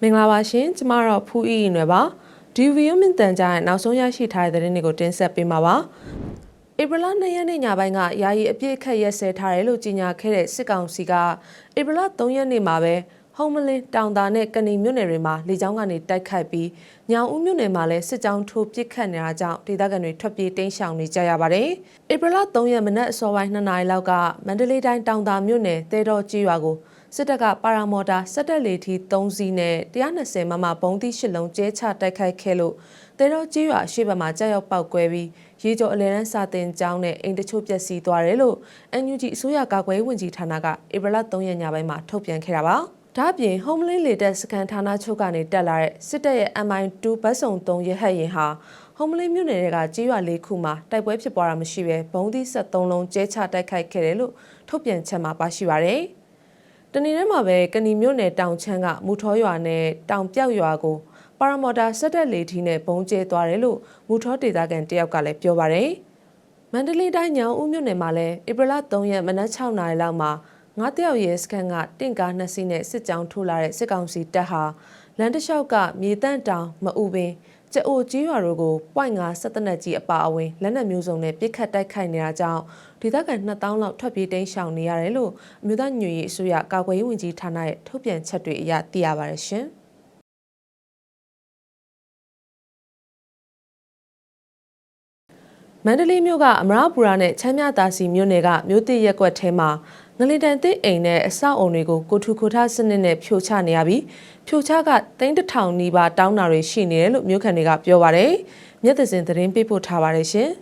မင်္ဂလာပါရှင်ကျမတော့ဖူးအီနွယ်ပါဒီဗီယိုမင်တန်ကြားရဲ့နောက်ဆုံးရရှိထားတဲ့သတင်းတွေကိုတင်ဆက်ပေးမှာပါဧပြီလ2ရက်နေ့ညပိုင်းကယာယီအပြည့်အခက်ရက်စဲထားတယ်လို့ကြေညာခဲ့တဲ့စစ်ကောင်စီကဧပြီလ3ရက်နေ့မှာပဲ ဟုံးမလင်းတောင်တာနဲ့ကဏီမြို့နယ်တွေမှာလေကြောင်းကနေတိုက်ခိုက်ပြီးညောင်ဦးမြို့နယ်မှာလည်းစစ်ကြောင်းထိုးပစ်ခတ်နေတာကြောင့်ဒေသခံတွေထွက်ပြေးတိမ်းရှောင်နေကြရပါတယ်။ဧပြီလ3ရက်မနက်အစောပိုင်း2နာရီလောက်ကမန္တလေးတိုင်းတောင်တာမြို့နယ်တဲတော်ကြီးရွာကိုစစ်တပ်ကပါရာမော်တာစက်တက်လေထီ3စီးနဲ့120မမဘုံသီး8လုံးကျဲချတိုက်ခိုက်ခဲ့လို့တဲတော်ကြီးရွာရှေ့ဘက်မှာကြောက်ရောက်ပောက်ကွဲပြီးရေကြော်အလဲရန်စာတင်ကျောင်းနဲ့အိမ်တချို့ပျက်စီးသွားတယ်လို့ NUG အစိုးရကာကွယ်ရေးဝန်ကြီးဌာနကဧပြီလ3ရက်ညပိုင်းမှာထုတ်ပြန်ခဲ့တာပါ။ ဒါ့အပြင် Homeland လေတပ်စကန်ဌာနချုပ်ကနေတက်လာတဲ့စစ်တပ်ရဲ့ MI2 ဘတ်စုံ3ရဟတ်ရင်ဟာ Homeland မြို့နယ်တွေကကြေးရွာလေးခုမှာတိုက်ပွဲဖြစ်ပွားတာမရှိဘဲဘုံသီး73လုံးကျဲချတိုက်ခိုက်ခဲ့တယ်လို့ထုတ်ပြန်ချက်မှာပါရှိပါတယ်။တနေ့တည်းမှာပဲကဏီမြို့နယ်တောင်ချမ်းကမူထောရွာနဲ့တောင်ပြောက်ရွာကိုပါရမော်တာဆက်တက်လေထီနဲ့ဘုံကျဲသွားတယ်လို့မူထောဒေသခံတယောက်ကလည်းပြောပါတယ်။မန္တလေးတိုင်းညောင်ဦးမြို့နယ်မှာလည်းဧပြီလ3ရက်မနက်6နာရီလောက်မှာ ငါးတယောက်ရဲစခန်းကတင့်ကားနှစ်စီးနဲ့စစ်ကြောင်းထိုးလာတဲ့စစ်ကောင်စီတပ်ဟာလမ်းတစ်လျှောက်ကမြေတန့်တောင်မအူပင်ကျအိုကြီးရွာတို့ကိုပွိုင်ငါဆက်တနက်ကြီးအပါအဝင်လက်နက်မျိုးစုံနဲ့ပစ်ခတ်တိုက်ခိုက်နေတာကြောင့်ဒေသခံ2000လောက်ထွက်ပြေးတိမ်းရှောင်နေရတယ်လို့အမျိုးသားညွေရေးအစိုးရကာကွယ်ရေးဝန်ကြီးဌာနရဲ့ထုတ်ပြန်ချက်တွေအရသိရပါတယ်ရှင်။မန္တလေးမြို့ကအမရပူရာနဲ့ချမ်းမြသာစီမြို့နယ်ကမြို့တစ်ရက်ကွက်ထဲမှာ ငလင်တန်တစ်အိမ်နဲ့အဆောက်အုံတွေကိုကိုထုခိုထစနစ်နဲ့ဖြိုချနေရပြီးဖြိုချကတိန်းတစ်ထောင်နီးပါးတောင်းတာတွေရှိနေတယ်လို့မြို့ခံတွေကပြောပါတယ်။မျက်သစင်သတင်းပေးပို့ထားပါတယ်ရှင်။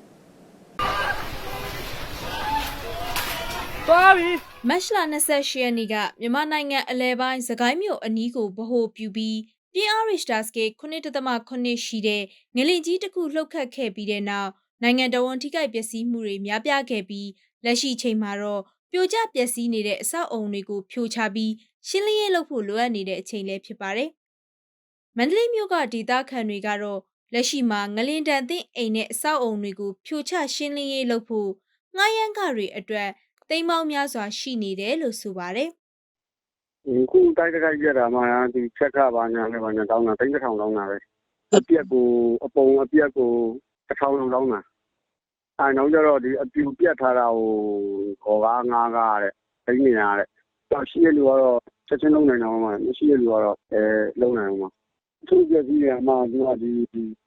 သွားပြီမတ်လ28ရက်နေ့ကမြန်မာနိုင်ငံအလဲပိုင်းစကိုင်းမြို့အနီးကိုဗဟိုပြုပြီးပြင်းအားရစ်စတာစကေ9.8ရှိတဲ့ငလင်ကြီးတစ်ခုလှုပ်ခတ်ခဲ့ပြီးတဲ့နောက်နိုင်ငံတော်ဝန်ထိခိုက်ပျက်စီးမှုတွေများပြားခဲ့ပြီးလက်ရှိချိန်မှာတော့ ပြိုကျပျက်စီးနေတဲ့အဆောက်အုံတွေကိုဖြိုချပြီးရှင်းလင်းရေးလုပ်ဖို့လိုအပ်နေတဲ့အချိန်လည်းဖြစ်ပါတယ်။မန္တလေးမြို့ကဒေသခံတွေကတော့လက်ရှိမှာငလင်တန်သင့်အိမ်နဲ့အဆောက်အုံတွေကိုဖြိုချရှင်းလင်းရေးလုပ်ဖို့ငှားရမ်းကတွေအတွက်တိမ်ပေါင်းများစွာရှိနေတယ်လို့ဆိုပါတယ်ခုတိုက်တိုက်ပြတာမှဒီချက်ခပါညာနဲ့ပါညာတောင်းတာတိုင်းတစ်ထောင်တောင်းတာပဲအပြက်ကိုအပုံအပြက်ကိုတစ်ထောင်လုံးတောင်းတာ အဲနောက်ကျတော့ဒီအပြူပြက်ထားတာကိုခေါ်ကားငားကားတဲ့တိုင်းနေရတဲ့တော့ရှိရလူကတော့ချက်ချင်းလုံးနိုင်တော့မှမရှိရလူကတော့အဲလုံးနိုင်အောင်မှသူ့ပြက်ကြီးရမှသူကဒီ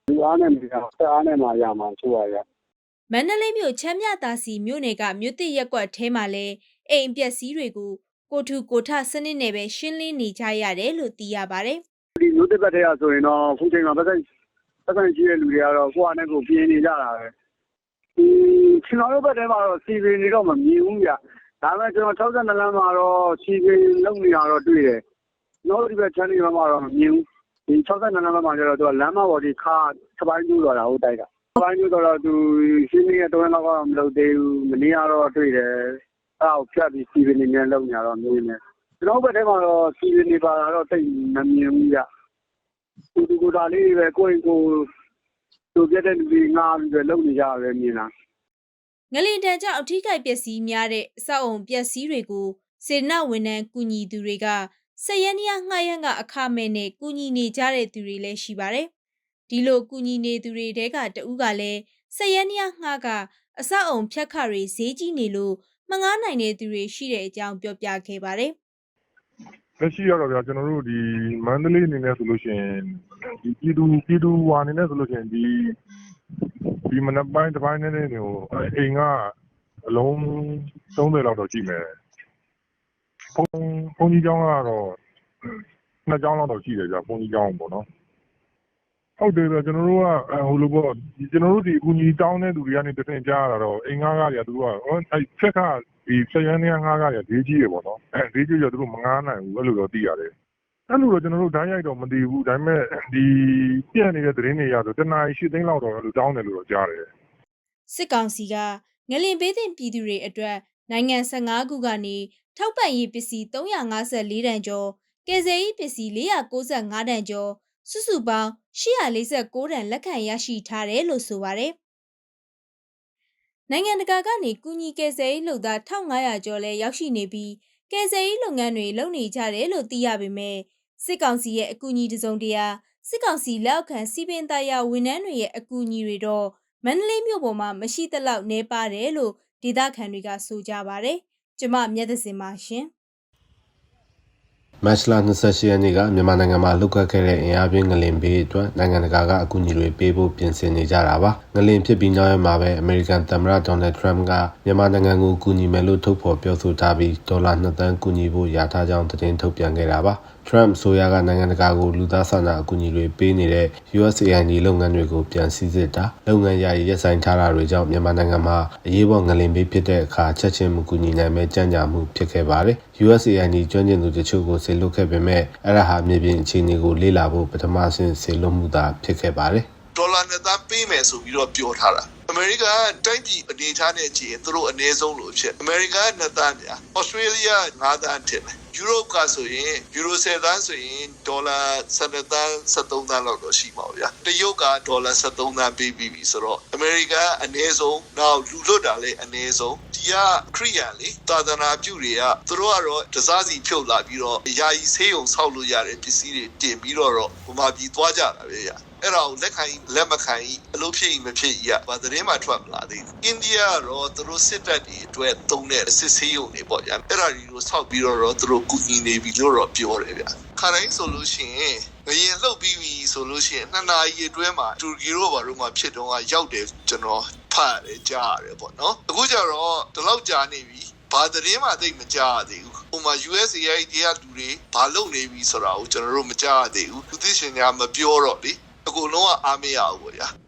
လူအားနဲ့မရဆက်အားနဲ့မှရမှာချိုးရရ။မန္တလေးမြို့ချမ်းမြသာစီမြို့နယ်ကမြို့တစ်ရက်ကွက်ထဲမှာလည်းအိမ်အပျက်စီးတွေကိုကိုထူကိုထစနစ်နဲ့ပဲရှင်းလင်းနေကြရတယ်လို့သိရပါတယ်ဒီမျိုးတစ်ပတ်တည်းကဆိုရင်တော့ခုချိန်မှာပတ်သက်ပတ်သက်ရှိတဲ့လူတွေကတော့ကိုယ့်အနေနဲ့ကိုယ်ပြင်းနေကြတာပဲဒီ ကျွန်တော်တို့ဘက်ထဲမှာတော့စီဗီနေတော့ မမြင်ဘူးဗျ ဒါပေမဲ့ကျွန်တော်62လမ်းမှာတော့စီဗီလုံနေတာတော့ တွေ့တယ် ကျွန်တော်တို့ ဒီဘက်ချမ်းနေဘက်မှာတော့ မမြင်ဘူးဒီ62လမ်းဘက်မှာကျတော့သူကလမ်းမပေါ်ဒီခါစပိုင်းကျိုးသွားတာဟုတ်တိုက်ကစပိုင်းကျိုးတော့သူရှင်းနေတဲ့တော့တော့ မလုပ်သေးဘူး မနေ့ကတော့ တွေ့တယ် အဲ့ဒါကိုဖြတ်ပြီးစီဗီနေနဲ့ လုံနေတာတော့ မြင်တယ် ကျွန်တော်ဘက်ထဲမှာတော့စီဗီနေပါတော့တိတ်မမြင်ဘူးဗျ ကိုတူကိုတာလေးပဲ ကိုယ့်ကိုသူ ပြတဲ့လူတွေငားပြီးပဲလုံနေကြပဲမြင်တာ။ငလင်တန်ကြောင့်အထိကိပျက်စီးများတဲ့အဆောက်အုံပျက်စီးတွေကိုစေတနာဝန်ထမ်းကူညီသူတွေကစက်ရန်နီယာငှားရမ်းကအခမဲ့နဲ့ကူညီနေကြတဲ့သူတွေလည်းရှိပါတယ်။ဒီလိုကူညီနေသူတွေတဲကတဦးကလည်းစက်ရန်နီယာငှားကအဆောက်အုံဖြတ်ခတွေဈေးကြီးနေလို့မငားနိုင်တဲ့သူတွေရှိတဲ့အကြောင်းပြောပြခဲ့ပါတယ်။ လက်ရှိရတော့ဗျာကျွန်တော်တို့ဒီမန္တလေးအနေနဲ့ဆိုလို့ရှိရင်ဒီပြည်သူပြည်သူဟွာအနေနဲ့ဆိုလို့ရှိရင်ဒီဒီမနက်ပိုင်းတစ်ပိုင်းနဲ့နေဟိုအိမ်ကအလုံး30လောက်တော့ရှိမယ်ဘုံဘုံကြီးကျောင်းကတော့နှစ်ကျောင်းလောက်တော့ရှိတယ်ဗျာဘုံကြီးကျောင်းပေါ့နော်ဟုတ်တယ်ဗျာကျွန်တော်တို့ကဟိုလိုပေါ့ဒီကျွန်တော်တို့ဒီအကူကြီးတောင်းတဲ့သူတွေကနေတစ်ဆင့်ကြားရတာတော့အိမ်ငားကားတွေကသူတို့ကဟိုအဲချက်က ဒီဆက်ရန်နေငားကားတွေကဈေးကြီးတယ်ပေါ့နော်အဲဈေးကြီးရသူတို့မငားနိုင်ဘူးအဲ့လိုတော့သိရတယ်အဲ့လိုတော့ကျွန်တော်တို့ဓာတ်ရိုက်တော့မသိဘူးဒါပေမဲ့ဒီပြက်နေတဲ့သတင်းတွေရဆိုတနားရှိသိန်းလောက်တော့အဲ့လိုတောင်းတယ်လို့တော့ကြားတယ်စစ်ကောင်စီကငလင်ပေးသင့်ပြည်သူတွေအတွက်နိုင်ငံ15ခုကနေထောက်ပံ့ရေးပစ္စည်း354တန်ကျော်ကယ်ဆယ်ရေးပစ္စည်း495တန်ကျော်စုစုပေါင်း849တန်လက်ခံရရှိထားတယ်လို့ဆိုပါတယ်။ နိုင်ငံတကာကနေကုညီကယ်ဆယ်ရေးလုပ်သား1500ကျော်လဲရောက်ရှိနေပြီးကကယ်ဆယ်ရေးလုပ်ငန်းတွေလုပ်နေကြတယ်လို့သိရပေမဲ့စစ်ကောင်စီရဲ့အကူအညီတစုံတရာစစ်ကောင်စီလက်အောက်ခံစီပင်သားရဝန်ထမ်းတွေရဲ့အကူအညီတွေတော့မန္တလေးမြို့ပေါ်မှာမရှိသလောက်နေပါတယ်လို့ဒေသခံတွေကဆိုကြပါတယ်။ကျမမျက်သစင်ပါရှင် မတ်လ28ရက်နေ့ကမြန်မာနိုင်ငံမှာလှုပ်ခတ်ခဲ့တဲ့အင်အားပြင်းငလင်ဘေးအတွက်နိုင်ငံတကာကအကူအညီတွေပေးဖို့ပြင်ဆင်နေကြတာပါငလင်ဖြစ်ပြီးနောက်ရက်မှာပဲအမေရိကန်သမ္မတဒေါ်နယ်ထရမ့်ကမြန်မာနိုင်ငံကိုကူညီမယ်လို့ထုတ်ဖော်ပြောဆိုထားပြီးဒေါ်လာ2သန်းကူညီဖို့ယာထားကြောင်းသတင်းထုတ်ပြန်ခဲ့တာပါ ထရမ့်ဆိုရကနိုင်ငံတကာကိုလူသားစာနာအကူအညီတွေပေးနေတဲ့ USAID လုပ်ငန်းတွေကိုပြန်စည်းစစ်တာလုပ်ငန်းယာယီရပ်ဆိုင်းထားတာတွေကြောင့်မြန်မာနိုင်ငံမှာအရေးပေါ်ငလင်ဘေးဖြစ်တဲ့အခါချက်ချင်းမကူညီနိုင်မဲ့ကြံ့ကြာမှုဖြစ်ခဲ့ပါတယ် USAID ကျွမ်းကျင်သူတချို့ကိုဆေလွတ်ခဲ့ပေမဲ့အဲ့ဒါဟာမြေပြင်အခြေအနေကိုလေ့လာဖို့ပထမဆင့်ဆေလွတ်မှုသာဖြစ်ခဲ့ပါတယ်ဒေါ်လာနှစ်သန်းပေးမယ်ဆိုပြီးတော့ပြောထားတာအမေရိကန်ကတိုင်းပြည်အနေထားနဲ့ကြည့်ရင်သူတို့အနည်းဆုံးလို့ဖြစ်အမေရိကန်ကနှစ်သန်းပြဩစတြေးလျ9သန်းထင်တယ် ယူရိုပကဆိုရင်ယူရို10သန်းဆိုရင်ဒေါ်လာ12သန်း13သန်းလောက်တော့ရှိပါဘူးဗျာတရုတ်ကဒေါ်လာ13သန်းပေးပြီးပြီဆိုတော့အမေရိကန်ကအနည်းဆုံးနောက်လူလွတ်တာလည်းအနည်းဆုံးဒီကခရီးယန်လေသာသနာပြုတွေကသူတို့ကတော့တစားစီဖြုတ်လာပြီးတော့ယာယီဆေးရုံဆောက်လို့ရတဲ့ပစ္စည်းတွေတင်ပြီးတော့တော့ဟိုမှာပြီးသွားကြတာပဲဗျာ အဲ့ဒါကိုလက်ခံလက်မခံအလုပ်ဖြစ်ရင်မဖြစ်ရဘာသတင်းမှထွက်မလာသေးဘူးအိန္ဒိယကတော့သူတို့စစ်တပ်တွေအတွက်သုံးတဲ့စစ်ဆေးရုံတွေပေါ့ဗျာအဲ့ဒါတွေကိုဆောက်ပြီးတော့သူတို့ကူညီနေပြီလို့တော့ပြောတယ်ဗျာခါတိုင်းဆိုလို့ရှိရင်ငရင်လှုပ်ပြီးပြီဆိုလို့ရှိရင်နှစ်နာရီအတွင်းမှာတူရကီတို့ဘာလို့မှဖြစ်တော့ရောက်တယ်ကျွန်တော်ဖတ်ရတယ်ကြားရတယ်ပေါ့နော်အခုကျတော့ဒီလောက်ကြာနေပြီဘာသတင်းမှသိမကြားရသေးဘူး။ဟိုမှာ USAID တရားလူတွေဘာလုပ်နေပြီဆိုတာကိုကျွန်တော်တို့မကြားရသေးဘူး။သူသိရှင်များမပြောတော့လေ။ အကုန်လုံးကအားမရဘူးပေါ့ဗျာ။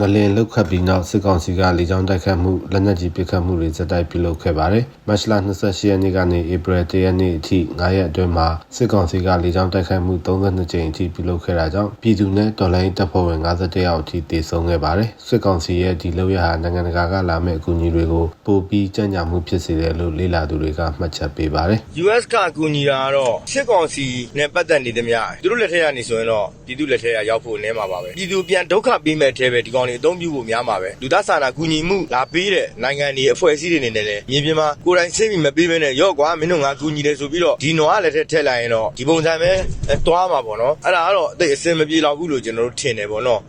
ငလင်လှုပ်ခတ်ပြီးနောက်စစ်ကောင်စီကလေကြောင်းတိုက်ခတ်မှုလက်နက်ကြီးပစ်ခတ်မှုတွေဇက်တိုက်ပြုလုပ်ခဲ့ပါတယ်မတ်လ28ရက်နေ့ကနေဧပြီ1ရက်နေ့အထိ9ရက်အတွင်းမှာစစ်ကောင်စီကလေကြောင်းတိုက်ခတ်မှု32ကြိမ်အထိပြုလုပ်ခဲ့တာကြောင့်ပြည်သူနဲ့တော်လိုင်းတပ်ဖွဲ့ဝင်51ယောက်အထိတေဆုံးခဲ့ပါတယ်စစ်ကောင်စီရဲ့ဒီလုပ်ရဟာနိုင်ငံတကာကလာမဲ့အကူအညီတွေကိုပိုပြီးကြံ့ကြာမှုဖြစ်စေတယ်လို့လေ့လာသူတွေကမှတ်ချက်ပေးပါတယ် US ကအကူညီတာကတော့စစ်ကောင်စီနဲ့ပတ်သက်နေသမျှသူတို့လက်ထက်ကနေဆိုရင်တော့ပြည်သူလက်ထက်ကရောက်ဖို့နည်းမှာပါပဲပြည်သူပြန်ဒုက္ခပေးမဲ့အဲပဲဒီကောင်တွေအသုံးပြုဖို့များမှာပဲလူသားစာနာကူညီမှုလာပေးတဲ့နိုင်ငံတွေအဖွဲ့အစည်းတွေနေနဲ့လည်းမြေပြင်မှာကိုယ်တိုင်စိတ်မပေးဘဲနဲ့ရော့ကွာမင်းတို့ငါကူညီတယ်ဆိုပြီးတော့ဒီနွားလက်ထက်ထက်လိုက်ရင်တော့ဒီပုံစံပဲတွားမှာပေါ့နော်အဲ့ဒါကတော့အသိအစင်မပြေတော့ဘူးလို့ကျွန်တော်တို့ထင်တယ်ပေါ့နော်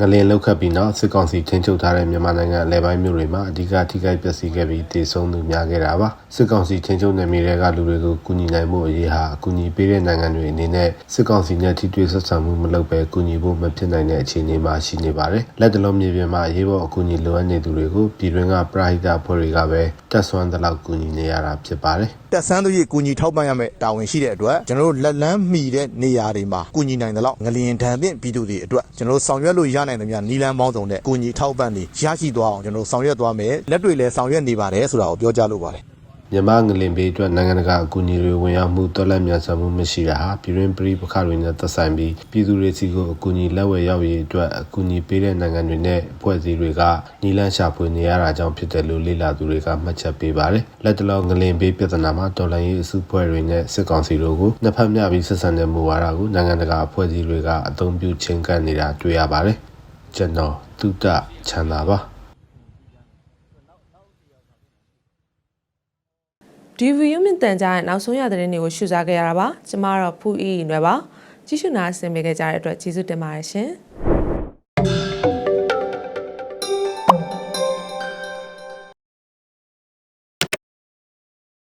ငလင်လောက်ခတ်ပြီးနောက်စစ်ကောင်စီထိန်းချုပ်ထားတဲ့မြန်မာနိုင်ငံအလဲပိုင်းမြို့တွေမှာအဓိကထိခိုက်ပျက်စီးခဲ့ပြီးတည်ဆုံးသူများခဲ့တာပါစစ်ကောင်စီထိန်းချုပ်နယ်မြေတွေကလူတွေကိုကူညီနိုင်မှုအရေးဟာအကူအညီပေးတဲ့နိုင်ငံတွေအနေနဲ့စစ်ကောင်စီနဲ့ထိတွေ့ဆက်ဆံမှုမလုပ်ဘဲကူညီဖို့မဖြစ်နိုင်တဲ့အခြေအနေမှာရှိနေပါတယ်လက်တလုံးမြေပြင်မှာအရေးပေါ်အကူအညီလိုအပ်နေသူတွေကိုပြည်တွင်းကပရဟိတအဖွဲ့တွေကပဲတက်ဆွမ်းသလောက်ကူညီနေရတာဖြစ်ပါတယ်တက်ဆန်းတို့ရဲ့ကူညီထောက်ပံ့ရမယ့်တာဝန်ရှိတဲ့အတွက်ကျွန်တော်တို့လက်လန်းမီတဲ့နေရာတွေမှာကူညီနိုင်တယ်လို့ငလျင်ဒဏ်သင့်ပြည်သူတွေအတွက်ကျွန်တော်တို့ဆောင်ရွက်လို့ရနိုင်သမျှနီလန်းပေါင်းစုံနဲ့ကူညီထောက်ပံ့တွေရရှိသွားအောင်ကျွန်တော်တို့ဆောင်ရွက်သွားမယ်လက်တွေလည်းဆောင်ရွက်နေပါတယ်ဆိုတာကိုပြောကြားလိုပါတယ် မြန်မာငလင်ဘေးအတွက်နိုင်ငံတကာအကူအညီတွေဝင်ရောက်မှုတော်လက်မြန်ဆန်မှုမရှိတာဟာပြည်တွင်းပြည်ပခါတွေနဲ့သက်ဆိုင်ပြီးပြည်သူတွေစီကိုအကူအညီလက်ဝယ်ရောက်ရေးအတွက်အကူအညီပေးတဲ့နိုင်ငံတွေနဲ့အဖွဲ့အစည်းတွေကနီလန်းရှာဖွေနေရတာကြောင့်ဖြစ်တယ်လို့လေ့လာသူတွေကမှတ်ချက်ပေးပါတယ်။လက်တလောငလင်ဘေးပြဿနာမှာတော်လှန်ရေးအစုအဖွဲ့တွေနဲ့စစ်ကောင်စီတို့ကိုနှစ်ဖက်မျှပြီးဆက်ဆံတဲ့မူဝါဒကိုနိုင်ငံတကာအဖွဲ့အစည်းတွေကအသုံးပြုချင်းကပ်နေတာတွေ့ရပါတယ်။ကျွန်တော်တုဒ္ဒချမ်းသာပါ ဒီဗီယိုမြင့်တန်ကြားရဲ့နောက်ဆုံးရသတင်းတွေကိုရှုစားခဲ့ရတာပါကျမကတော့ဖူးအီအီနွယ်ပါကြည့်ရှုနာဆင်ပေးခဲ့ကြတဲ့အတွက်ကျေးဇူးတင်ပါတယ်ရှင်